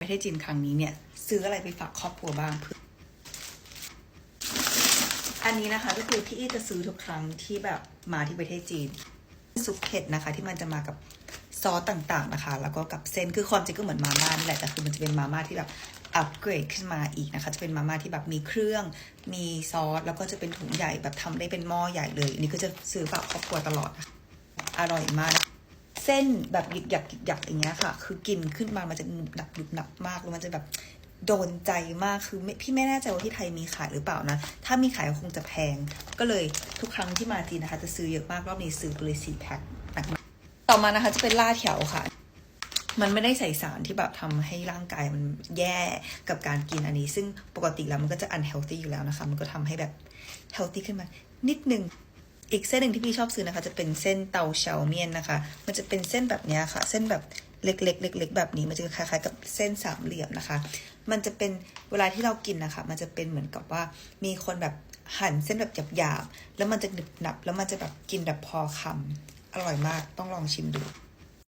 ประเทศจีนครั้งนี้เนี่ย ซื้ออะไรไปฝากครอบครัวบ้าง อันนี้นะคะก็คือที่อี้จะซื้อทุกครั้งที่แบบมาที่ประเทศจีน ซุปเผ็ดนะคะ ที่มันจะมากับซอสต่างๆนะคะ แล้วก็กับเส้นคือความจริงก็เหมือนมาม่านี่แหละแต่คือมันจะเป็นมาม่าที่แบบอัปเกรดขึ้นมาอีกนะคะ จะเป็นมาม่าที่แบบมีเครื่อง มีซอส แล้วก็จะเป็นถุงใหญ่แบบทำได้เป็นหม้อใหญ่เลย อันนี้ก็จะซื้อฝากครอบครัวตลอดะะอร่อยมาก เส้นแบบหยิกหยักหยิกหยักอย่างเงี้ยค่ะ คือกินขึ้นมามันจะหนุบหนับหนุบหนับมากแล้วมันจะแบบโดนใจมากคือพี่ไม่แน่ใจว่าที่ไทยมีขายหรือเปล่านะ ถ้ามีขายก็คงจะแพง ก็เลยทุกครั้งที่มาจีนนะคะ จะซื้อเยอะมากรอบนี้ซื้อไปเลยสี่แพ็คต่อมานะคะจะเป็นล่าแถวค่ะ มันไม่ได้ใส่สารที่แบบทำให้ร่างกายมันแย่กับการกินอันนี้ ซึ่งปกติแล้วมันก็จะ unhealthy อยู่แล้วนะคะ มันก็ทำให้แบบ healthy ขึ้นมานิดนึง อีกเส้นหนึ่งที่พี่ชอบซื้อนะคะ จะเป็นเส้นเตาเฉาเมียนนะคะ มันจะเป็นเส้นแบบเนี้ยค่ะ เส้นแบบเล็กๆเล็กๆแบบนี้มันจะคล้ายๆกับเส้นสามเหลี่ยมนะคะ มันจะเป็นเวลาที่เรากินนะคะ มันจะเป็นเหมือนกับว่ามีคนแบบหั่นเส้นแบบหยาบๆแล้วมันจะหนึบหนับ แล้วมันจะแบบกินแบบพอคำอร่อยมากต้องลองชิมดู